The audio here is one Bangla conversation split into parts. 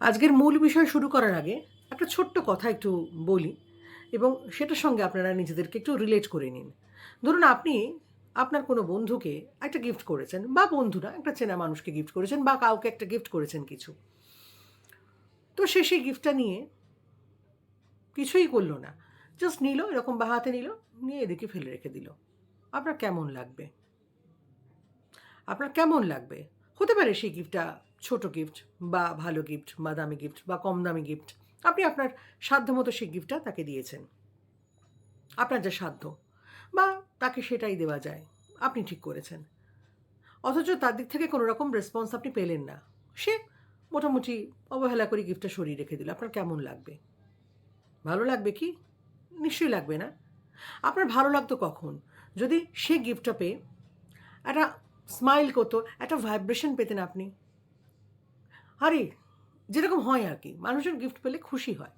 আজকের মূল বিষয় শুরু করার আগে একটা ছোট্ট কথা একটু বলি এবং সেটার সঙ্গে আপনারা নিজেদেরকে একটু রিলেট করে নিন। ধরুন আপনি আপনার কোনো বন্ধুকে একটা গিফট করেছেন বা বন্ধুরা একটা চেনা মানুষকে গিফট করেছেন বা কাউকে একটা গিফট করেছেন কিছু। তো সে সেই গিফটটা নিয়ে কিছুই করল না। জাস্ট নিল, এরকম বা হাতে নিল, নিয়ে এদিকে ফেলে রেখে দিল। আপনার কেমন লাগবে? আপনার কেমন লাগবে? হতে পারে সেই গিফটটা ছোট গিফট বা ভালো গিফট বা দামি গিফট বা কম দামি গিফট আপনি আপনার সাধ্যমতো সেই গিফটটা তাকে দিয়েছেন। আপনার যা সাধ্য, বা তাকে সেটাই দেওয়া যায়, আপনি ঠিক করেছেন। অথচ তার দিক থেকে কোনো রকম রেসপন্স আপনি পেলেন না। সে মোটামুটি অবহেলা করে গিফটটা সরিয়ে রেখে দিল। আপনার কেমন লাগবে? ভালো লাগবে কি? নিশ্চয়ই লাগবে না। আপনার ভালো লাগতো কখন? যদি সে গিফটটা পেয়ে, একটা স্মাইল করতো, একটা ভাইব্রেশন পেতেন আপনি। আরে যেরকম হয় আর কি। মানুষের গিফট পেলে খুশি হয়।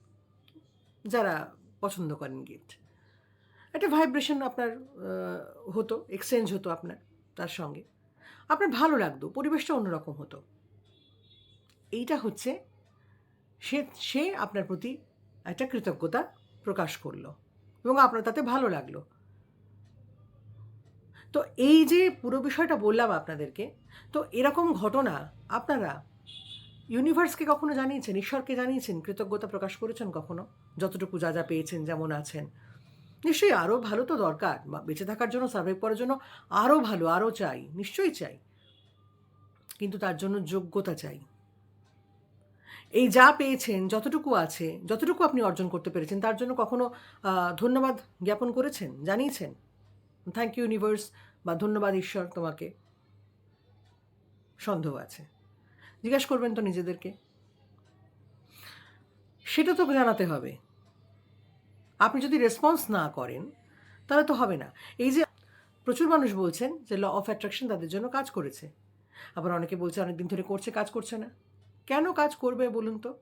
যারা পছন্দ করেন গিফট একটা ভাইব্রেশন আপনার হতো এক্সচেঞ্জ হতো আপনার, তার সঙ্গে। আপনার ভালো লাগতো, পরিবেশটা অন্যরকম হতো। এইটা হচ্ছে, সে সে আপনার প্রতি একটা কৃতজ্ঞতা প্রকাশ করল এবং আপনার তাতে ভালো লাগল। তো এই যে পুরো বিষয়টা বললাম আপনাদেরকে, তো এরকম ঘটনা আপনারা ইউনিভার্সকে কখনো জানিয়েছেন, ঈশ্বরকে জানিয়েছেন, কৃতজ্ঞতা প্রকাশ করেছেন কখনো? যতটুকু যা যা পেয়েছেন, যেমন আছেন। নিশ্চয়ই আরও ভালো তো দরকার, বা বেঁচে থাকার জন্য সার্ভাইভ করার জন্য আরও ভালো আরও চাই, নিশ্চয়ই চাই। কিন্তু তার জন্য যোগ্যতা চাই। এই যা পেয়েছেন, যতটুকু আছে, যতটুকু আপনি অর্জন করতে পেরেছেন, তার জন্য কখনো ধন্যবাদ জ্ঞাপন করেছেন, জানিয়েছেন? থ্যাংক ইউ ইউনিভার্স বা ধন্যবাদ, ঈশ্বর, তোমাকে। সন্দেহ আছে। জিজ্ঞেস করবেন তো নিজেদেরকে। সেটা তো জানাতে হবে। আপনি যদি রেসপন্স না করেন, তাহলে তো হবে না। এই যে প্রচুর মানুষ বলছেন যে ল অফ অ্যাট্রাকশন তাদের জন্য কাজ করেছে। আবার অনেকে বলছে অনেক দিন ধরে করছে, কাজ করছে না। কেন কাজ করবে বলুন তো?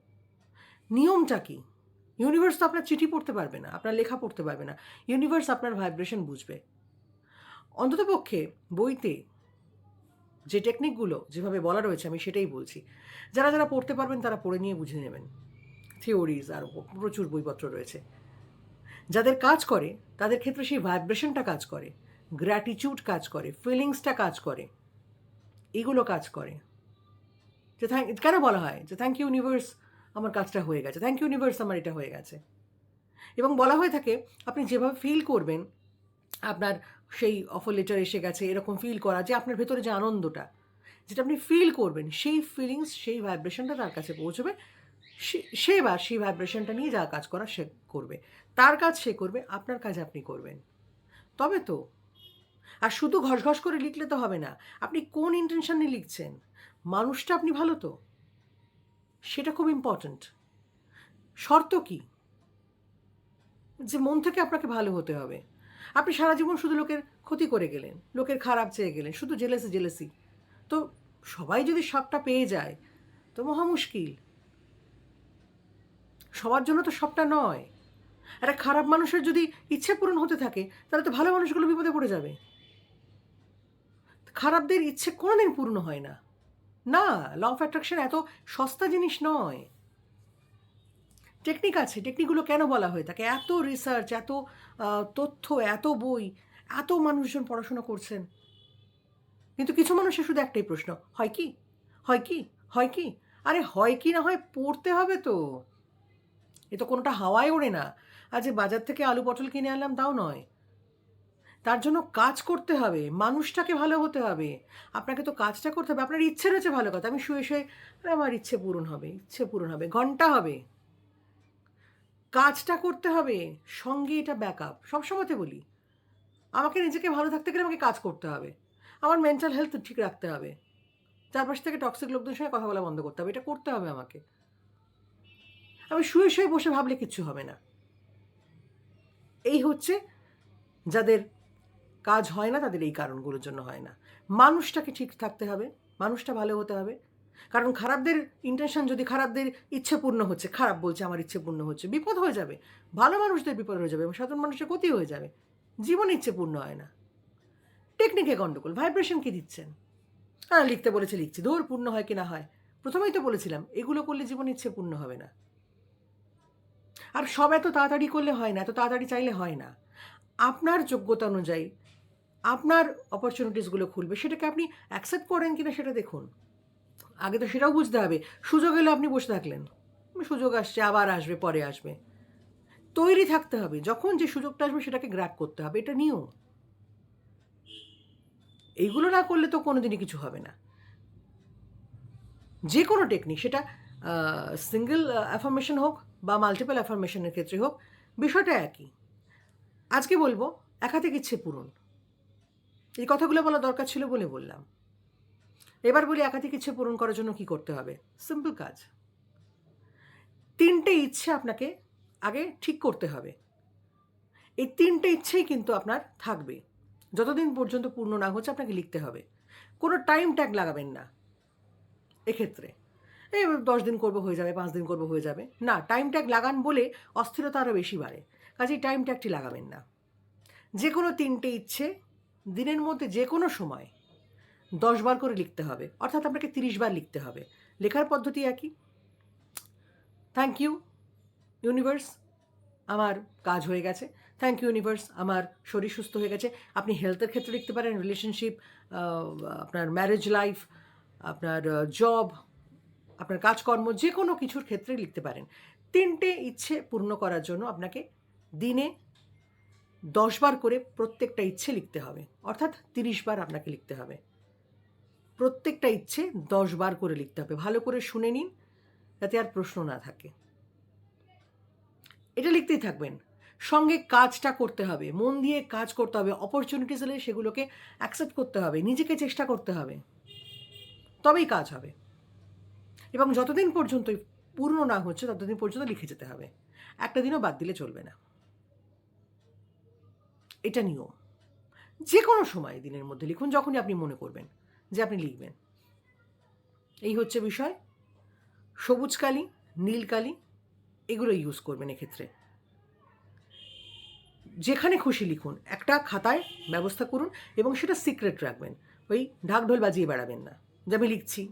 নিয়মটা কি? ইউনিভার্স তো আপনার চিঠি পড়তে পারবে না, আপনার লেখা পড়তে পারবে না। ইউনিভার্স আপনার ভাইব্রেশন বুঝবে। অন্ততপক্ষে বইতে যে টেকনিকগুলো যেভাবে বলা রয়েছে আমি সেটাই বলছি। যারা যারা পড়তে পারবেন তারা পড়ে নিয়ে বুঝে নেবেন। থিওরিজ আর প্রচুর বইপত্র রয়েছে। যাদের কাজ করে, তাদের ক্ষেত্রে সেই ভাইব্রেশনটা কাজ করে গ্র্যাটিচিউড কাজ করে ফিলিংসটা কাজ করে, এগুলো কাজ করে। যে থ্যাংক কেন বলা হয়? যে থ্যাংক ইউ ইউনিভার্স আমার কাজটা হয়ে গেছে থ্যাংক ইউ ইউনিভার্স আমার এটা হয়ে গেছে। এবং বলা হয়ে থাকে, আপনি যেভাবে ফিল করবেন, আপনার সেই অফার লেটার এসে গেছে, এরকম ফিল করা যে আপনার ভেতরে যে আনন্দটা, যেটা আপনি ফিল করবেন, সেই ফিলিংস সেই ভাইব্রেশনটা তার কাছে পৌঁছবে, সে- সে বা সেই ভাইব্রেশনটা নিয়ে যা কাজ করা সে করবে। তার কাজ সে করবে, আপনার কাজ আপনি করবেন। তবে তো, আর শুধু ঘস ঘস করে লিখলে তো হবে না, আপনি কোন ইন্টেনশন নিয়ে লিখছেন? মানুষটা আপনি ভালো তো? সেটা খুব ইম্পর্ট্যান্ট শর্ত কি? যে মন থেকে আপনাকে ভালো হতে হবে। আপনি সারা জীবন শুধু লোকের ক্ষতি করে গেলেন, লোকের খারাপ চেয়ে গেলেন, শুধু জেলেসি জেলেসি তো সবাই যদি সবটা পেয়ে যায়, তো মহা মুশকিল। সবার জন্য তো সবটা নয়। একটা খারাপ মানুষের যদি ইচ্ছে পূরণ হতে থাকে, তাহলে তো ভালো মানুষগুলো বিপদে পড়ে যাবে। খারাপদের ইচ্ছে কোনোদিন পূর্ণ হয় না। না ল অফ অ্যাট্রাকশন এত সস্তা জিনিস নয়। টেকনিক আছে, টেকনিকগুলো কেন বলা হয়ে থাকে? এত রিসার্চ এত তথ্য, এত বই, এত মানুষজন পড়াশোনা করছেন। কিন্তু কিছু মানুষের শুধু একটাই প্রশ্ন, হয় কি? হয় কি? হয় কি? আরে হয় কি না হয় পড়তে হবে তো। এ তো কোনোটা হাওয়ায় ওড়ে না। আর যে বাজার থেকে আলু পটল কিনে আনলাম, তাও নয়। তার জন্য কাজ করতে হবে, মানুষটাকে ভালো হতে হবে। আপনাকে তো কাজটা করতে হবে, আপনার ইচ্ছে রয়েছে ভালো কথা আমি শুয়ে শুয়ে আমার ইচ্ছে পূরণ হবে, ইচ্ছে পূরণ হবে, ঘণ্টা হবে। কাজটা করতে হবে, সঙ্গে এটা ব্যাক আপ সবসময়তে বলি, আমাকে নিজেকে ভালো থাকতে গেলে আমাকে কাজ করতে হবে। আমার মেন্টাল হেলথ ঠিক রাখতে হবে। চারপাশ থেকে টক্সিক লোকদের সঙ্গে কথা বলা বন্ধ করতে হবে, এটা করতে হবে আমাকে। আমি শুয়ে শুয়ে বসে ভাবলে কিচ্ছু হবে না। এই হচ্ছে যাদের কাজ হয় না, তাদের এই কারণগুলোর জন্য হয় না। মানুষটাকে ঠিক থাকতে হবে, মানুষটা ভালো হতে হবে। কারণ খারাপদের ইন্টেনশন যদি খারাপদের ইচ্ছে পূর্ণ হচ্ছে, খারাপ বলছে, আমার ইচ্ছে পূর্ণ হচ্ছে, বিপদ হয়ে যাবে। ভালো মানুষদের বিপদ হয়ে যাবে সাধারণ মানুষের ক্ষতি হয়ে যাবে। জীবন ইচ্ছে পূর্ণ হয় না। টেকনিকে গণ্ডগোল ভাইব্রেশন কি দিচ্ছেন? হ্যাঁ লিখতে বলেছে, লিখছি। দৌড় পূর্ণ হয় কি না হয়? প্রথমেই তো বলেছিলাম, এগুলো করলে জীবন ইচ্ছে পূর্ণ হবে না। আর সব এত তাড়াতাড়ি করলে হয় না, এত তাড়াতাড়ি চাইলে হয় না। আপনার যোগ্যতা অনুযায়ী, আপনার অপরচুনিটিসগুলো খুলবে, সেটাকে আপনি অ্যাকসেপ্ট করেন কিনা সেটা দেখুন। আগে তো সেটাও বুঝতে হবে। সুযোগ এলে আপনি বসে থাকলেন। সুযোগ আসছে, আবার আসবে, পরে আসবে। তৈরি থাকতে হবে। যখন যে সুযোগটা আসবে সেটাকে গ্র্যাপ করতে হবে। এটা নিয়েও এইগুলো না করলে তো কোনোদিনই কিছু হবে না। যে কোনো টেকনিক সেটা সিঙ্গেল অ্যাফার্মেশন হোক বা মাল্টিপল অ্যাফার্মেশনের ক্ষেত্রে হোক, বিষয়টা একই। আজকে বলব একাধিক ইচ্ছে পূরণ। এই কথাগুলো বলা দরকার ছিল বলে বললাম। এবার বলি একাধিক ইচ্ছে পূরণ করার জন্য কি করতে হবে? সিম্পল কাজ। তিনটে ইচ্ছে আপনাকে আগে ঠিক করতে হবে। এই তিনটে ইচ্ছেই কিন্তু আপনার থাকবে। যতদিন পর্যন্ত পূর্ণ না হচ্ছে আপনাকে লিখতে হবে। কোনো টাইম ট্যাগ লাগাবেন না। এক্ষেত্রে। এই দশ দিন করব হয়ে যাবে, পাঁচ দিন করব হয়ে যাবে। না টাইম ট্যাগ লাগান বলে অস্থিরতা আরও বেশি বাড়ে। কাজেই টাইম ট্যাগটি লাগাবেন না। যে কোনো তিনটে ইচ্ছে দিনের মধ্যে যে কোনো সময় দশ বার করে লিখতে হবে। অর্থাৎ আপনাকে তিরিশ বার লিখতে হবে। লেখার পদ্ধতি একই। থ্যাংক ইউ ইউনিভার্স আমার কাজ হয়ে গেছে। থ্যাংক ইউ ইউনিভার্স আমার শরীর সুস্থ হয়ে গেছে। আপনি হেলথের ক্ষেত্রে লিখতে পারেন রিলেশনশিপ আপনার ম্যারেজ লাইফ আপনার জব আপনার কাজকর্ম যে কোনো কিছুর ক্ষেত্রে লিখতে পারেন। তিনটে ইচ্ছে পূর্ণ করার জন্য আপনাকে দিনে দশবার করে প্রত্যেকটা ইচ্ছে লিখতে হবে। অর্থাৎ তিরিশ বার আপনাকে লিখতে হবে। প্রত্যেকটা ইচ্ছে দশ বার করে লিখতে হবে। ভালো করে শুনে নিন, যাতে আর প্রশ্ন না থাকে। এটা লিখতেই থাকবেন। সঙ্গে কাজটা করতে হবে। মন দিয়ে কাজ করতে হবে। অপরচুনিটিস হলে সেগুলোকে অ্যাকসেপ্ট করতে হবে। নিজেকে চেষ্টা করতে হবে। তবেই কাজ হবে। এবং যতদিন পর্যন্ত পূর্ণ না হচ্ছে, ততদিন পর্যন্ত লিখে যেতে হবে। একটা দিনও বাদ দিলে চলবে না। এটা নিয়ম। যে কোনো সময় দিনের মধ্যে লিখুন, যখনই আপনি মনে করবেন। যে আপনি লিখবেন। এই হচ্ছে বিষয়। সবুজ কালি, নীল কালি, এগুলো ইউজ করবেন এক্ষেত্রে। যেখানে খুশি লিখুন, একটা খাতায় ব্যবস্থা করুন এবং সেটা সিক্রেট রাখবেন। ওই ঢাকঢোল বাজিয়ে বেড়াবেন না, যে আমি লিখছি।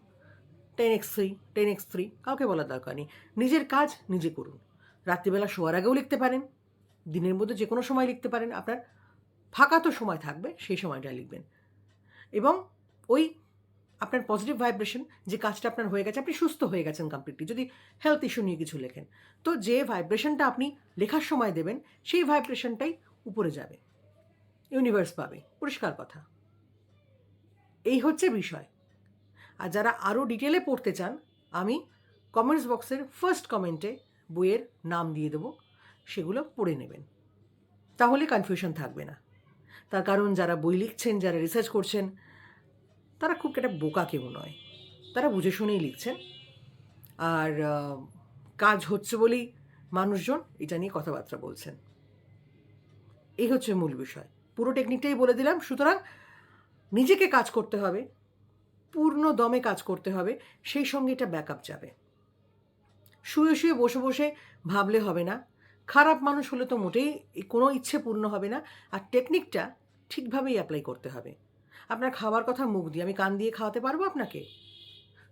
Ten X three ten X three কাউকে বলার দরকার নেই। নিজের কাজ নিজে করুন। রাত্রিবেলা শোয়ার আগেও লিখতে পারেন। দিনের মধ্যে যে কোনো সময় লিখতে পারেন। আপনার ফাঁকা তো সময় থাকবে, সেই সময়টা লিখবেন। এবং ওই আপনার পজিটিভ ভাইব্রেশন যে কাজটা আপনার হয়ে গেছে, আপনি সুস্থ হয়ে গেছেন কমপ্লিটলি যদি হেলথ ইস্যু নিয়ে কিছু লেখেন, তো যে ভাইব্রেশনটা আপনি লেখার সময় দেবেন, সেই ভাইব্রেশনটাই উপরে যাবে ইউনিভার্স পাবে। পরিষ্কার কথা। এই হচ্ছে বিষয়। আর যারা আরও ডিটেলে পড়তে চান, আমি কমেন্টস বক্সের ফার্স্ট কমেন্টে বইয়ের নাম দিয়ে দেবো, সেগুলো পড়ে নেবেন। তাহলে কনফিউশন থাকবে না। তার কারণ যারা বই লিখছেন, যারা রিসার্চ করছেন তারা খুব একটা বোকা কেউ নয়। তারা বুঝে শুনেই লিখছেন। আর কাজ হচ্ছে বলেই মানুষজন এটা নিয়ে কথাবার্তা বলছেন। এই হচ্ছে মূল বিষয়। পুরো টেকনিকটাই বলে দিলাম। সুতরাং নিজেকে কাজ করতে হবে, পূর্ণ দমে কাজ করতে হবে, সেই সঙ্গে এটা ব্যাকআপ যাবে। শুয়ে শুয়ে বসে বসে ভাবলে হবে না। খারাপ মানুষ হলে তো মোটেই কোনো ইচ্ছে পূর্ণ হবে না। আর টেকনিকটা ঠিকভাবেই অ্যাপ্লাই করতে হবে। আপনার খাওয়ার কথা মুখ দিয়ে, আমি কান দিয়ে খাওয়াতে পারব আপনাকে?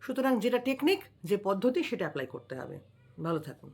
সুতরাং যেটা টেকনিক যে পদ্ধতি, সেটা অ্যাপ্লাই করতে হবে। ভালো থাকুন।